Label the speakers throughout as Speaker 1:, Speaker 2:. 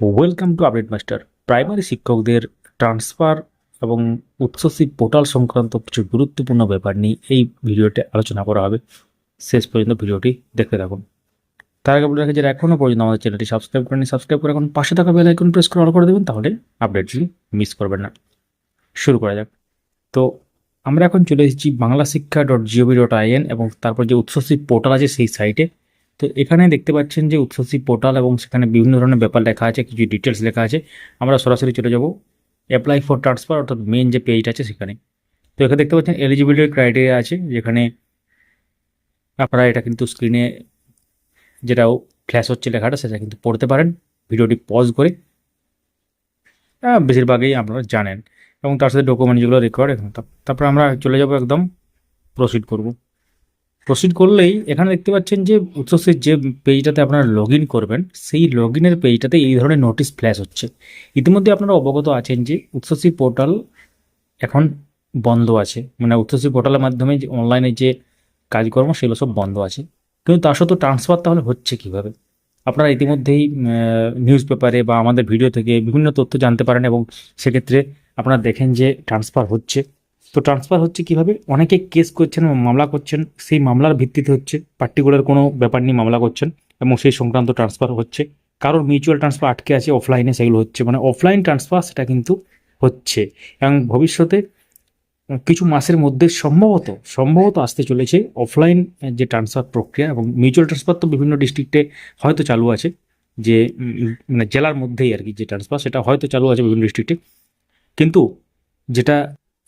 Speaker 1: Welcome to update master primary শিক্ষকদের transfer এবং উচ্চশিক পোর্টাল সংক্রান্ত কিছু গুরুত্বপূর্ণ ব্যাপার নিয়ে এই ভিডিওতে আলোচনা করা হবে। শেষ পর্যন্ত ভিডিওটি দেখতে থাকুন। তার আগে বলে রাখি যারা এখনও পর্যন্ত আমাদের চ্যানেলটি সাবস্ক্রাইব করেনি সাবস্ক্রাইব করে এখন পাশে থাকা বেল আইকন প্রেস করে অল করে দেবেন, তাহলে আপডেটটি মিস করবেন না। শুরু করা যাক। তো আমরা এখন চলে এসেছি বাংলা শিক্ষা ডট জিওভি ডট আইএন এবং তারপর যে উচ্চশিক পোর্টাল আছে সেই সাইটে তো এখানে দেখতে পাচ্ছেন যে উৎসসী পোর্টাল এবং সেখানে বিভিন্ন ধরনের ব্যাপার লেখা আছে, কিছু ডিটেলস লেখা আছে। আমরা সরাসরি চলে যাব অ্যাপ্লাই ফর ট্রান্সফার অর্থাৎ মেন যে পেজটা আছে সেখানে। তো এখানে দেখতে পাচ্ছেন এলিজিবিলিটির ক্রাইটেরিয়া আছে, যেখানে আপনারা এটা কিন্তু স্ক্রিনে যেটাও ফ্ল্যাশ হচ্ছে লেখাটা সেটা কিন্তু পড়তে পারেন। ভিডিওটি পজ করে বেশিরভাগই আপনারা জানেন। এবং তার সাথে ডকুমেন্ট যেগুলো রেকর্ড তারপর আমরা চলে যাব একদম প্রসিড করব। প্রসিড করলেই এখানে দেখতে পাচ্ছেন যে উৎসের যে পেজটাতে আপনারা লগ করবেন, সেই লগ ইনের পেজটাতে এই ধরনের নোটিশ ফ্ল্যাশ হচ্ছে। ইতিমধ্যে আপনারা অবগত আছেন যে উৎসসী পোর্টাল এখন বন্ধ আছে। মানে উৎসসী পোর্টালের মাধ্যমে যে অনলাইনে যে কাজকর্ম, সেগুলো সব বন্ধ আছে। কিন্তু তার সত্ত্বেও ট্রান্সফার তাহলে হচ্ছে কীভাবে? আপনারা ইতিমধ্যেই নিউজ পেপারে বা আমাদের ভিডিও থেকে বিভিন্ন তথ্য জানতে পারেন এবং সেক্ষেত্রে আপনারা দেখেন যে ট্রান্সফার হচ্ছে। তো ট্রান্সফার হচ্ছে কীভাবে? অনেকে কেস করছেন মামলা করছেন। সেই মামলার ভিত্তিতে হচ্ছে পার্টিকুলার কোনো ব্যাপার নিয়ে মামলা করছেন এবং সেই সংক্রান্ত ট্রান্সফার হচ্ছে। কারোর মিউচুয়াল ট্রান্সফার আটকে আছে অফলাইনে সেগুলো হচ্ছে। মানে অফলাইন ট্রান্সফার সেটা কিন্তু হচ্ছে। এবং ভবিষ্যতে কিছু মাসের মধ্যে সম্ভবত সম্ভবত আসতে চলেছে অফলাইন যে ট্রান্সফার প্রক্রিয়া এবং মিউচুয়াল ট্রান্সফার তো বিভিন্ন ডিস্ট্রিক্টে হয়তো চালু আছে। যে মানে জেলার মধ্যেই আর কি যে ট্রান্সফার সেটা হয়তো চালু আছে বিভিন্ন ডিস্ট্রিক্টে কিন্তু যেটা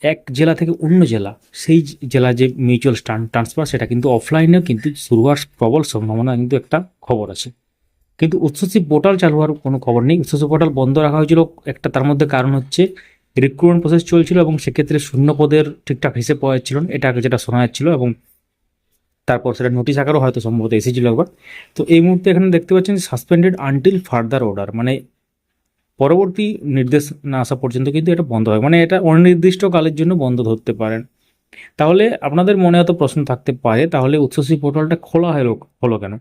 Speaker 1: এক জেলা থেকে অন্য জেলা, সেই জেলা যে মিউচুয়াল ট্রান্সফার সেটা কিন্তু অফলাইনেও কিন্তু শুরু হওয়ার প্রবল সম্ভাবনা কিন্তু একটা খবর আছে। কিন্তু উৎসসী পোর্টাল চালু হওয়ার কোনো খবর নেই। উৎসসী পোর্টাল বন্ধ রাখা হয়েছিল। একটা তার মধ্যে কারণ হচ্ছে রিক্রুটমেন্ট প্রসেস চলছিল এবং সেক্ষেত্রে শূন্য পদের ঠিকঠাক হিসেবে পাওয়া যাচ্ছিল এটা আগে যেটা শোনা যাচ্ছিল এবং তারপর সেটা নোটিশ আকারও হয়তো সম্ভবত এসেছিল একবার। তো এই মুহূর্তে এখানে দেখতে পাচ্ছেন সাসপেন্ডেড আনটিল ফার্দার অর্ডার মানে পরবর্তী নির্দেশ না আসা পর্যন্ত কিন্তু এটা বন্ধ হয়। মানে এটা অনির্দিষ্ট কালের জন্য বন্ধ ধরতে পারেন। তাহলে আপনাদের মনে হয়তো প্রশ্ন থাকতে পারে, তাহলে উৎসসী পোর্টালটা খোলা হলো হলো কেন?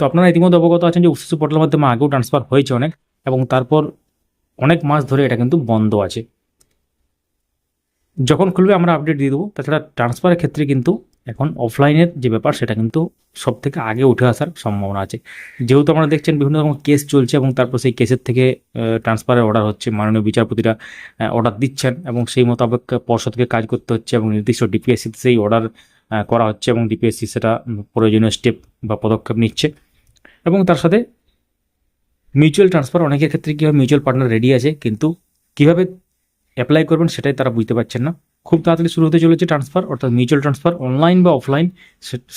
Speaker 1: তো আপনারা ইতিমধ্যে অবগত আছেন যে উৎসসী পোর্টালের মাধ্যমে আগেও ট্রান্সফার হয়েছে অনেক এবং তারপর অনেক মাস ধরে এটা কিন্তু বন্ধ আছে। যখন খুলবে আমরা আপডেট দিয়ে দেবো। তাছাড়া ট্রান্সফারের ক্ষেত্রে কিন্তু এখন অফলাইনের যে ব্যাপার, সেটা কিন্তু সব থেকে আগে উঠে আসার সম্ভাবনা আছে। যেহেতু আমরা দেখছেন বিভিন্ন রকম কেস চলছে এবং তারপর সেই কেসের থেকে ট্রান্সফারের অর্ডার হচ্ছে, মাননীয় বিচারপতিরা অর্ডার দিচ্ছেন এবং সেই মোতাবেক পর্ষদকে কাজ করতে হচ্ছে এবং নির্দিষ্ট ডিপিএসসিতে সেই অর্ডার করা হচ্ছে এবং ডিপিএসসি সেটা প্রয়োজনীয় স্টেপ বা পদক্ষেপ নিচ্ছে। এবং তার সাথে মিউচুয়াল ট্রান্সফার অনেকের ক্ষেত্রে কী হয় মিউচুয়াল পার্টনার রেডি আছে, কিন্তু কীভাবে অ্যাপ্লাই করবেন সেটাই তারা বুঝতে পারছেন না। খুব তাড়াতাড়ি শুরু হতে চলেছে ট্রান্সফার অর্থাৎ মিউচুয়াল ট্রান্সফার অনলাইন বা অফলাইন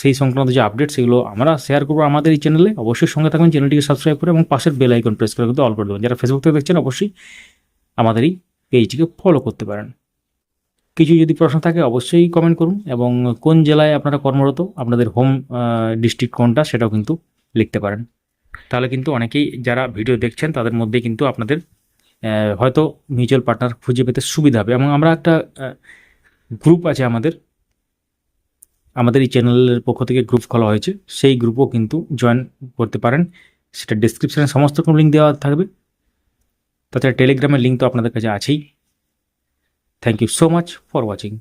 Speaker 1: সেই সংক্রান্ত যে আপডেট সেগুলো আমরা শেয়ার করব আমাদের এই চ্যানেলে অবশ্যই সঙ্গে থাকবেন চ্যানেলটিকে সাবস্ক্রাইব করে এবং পাশের বেল আইকন প্রেস করে কিন্তু অল করে দেবেন। যারা ফেসবুক থেকে দেখছেন, অবশ্যই আমাদের এই পেজটিকে ফলো করতে পারেন। কিছু যদি প্রশ্ন থাকে, অবশ্যই কমেন্ট করুন এবং কোন জেলায় আপনারা কর্মরত, আপনাদের হোম ডিস্ট্রিক্ট কোনটা, সেটাও কিন্তু লিখতে পারেন। তাহলে কিন্তু অনেকেই যারা ভিডিও দেখছেন, তাদের মধ্যে কিন্তু আপনাদের হয়তো মিউচুয়াল পার্টনার খুঁজে পেতে সুবিধা হবে। এবং আমরা একটা গ্রুপ আছে আমাদের আমাদের এই চ্যানেলের পক্ষ থেকে গ্রুপ খোলা হয়েছে। সেই গ্রুপও কিন্তু জয়েন করতে পারেন। সেটা ডিসক্রিপশানে সমস্ত রকম লিঙ্ক দেওয়া থাকবে। তাছাড়া টেলিগ্রামের লিঙ্ক তো আপনাদের কাছে আছেই। Thank you so much for watching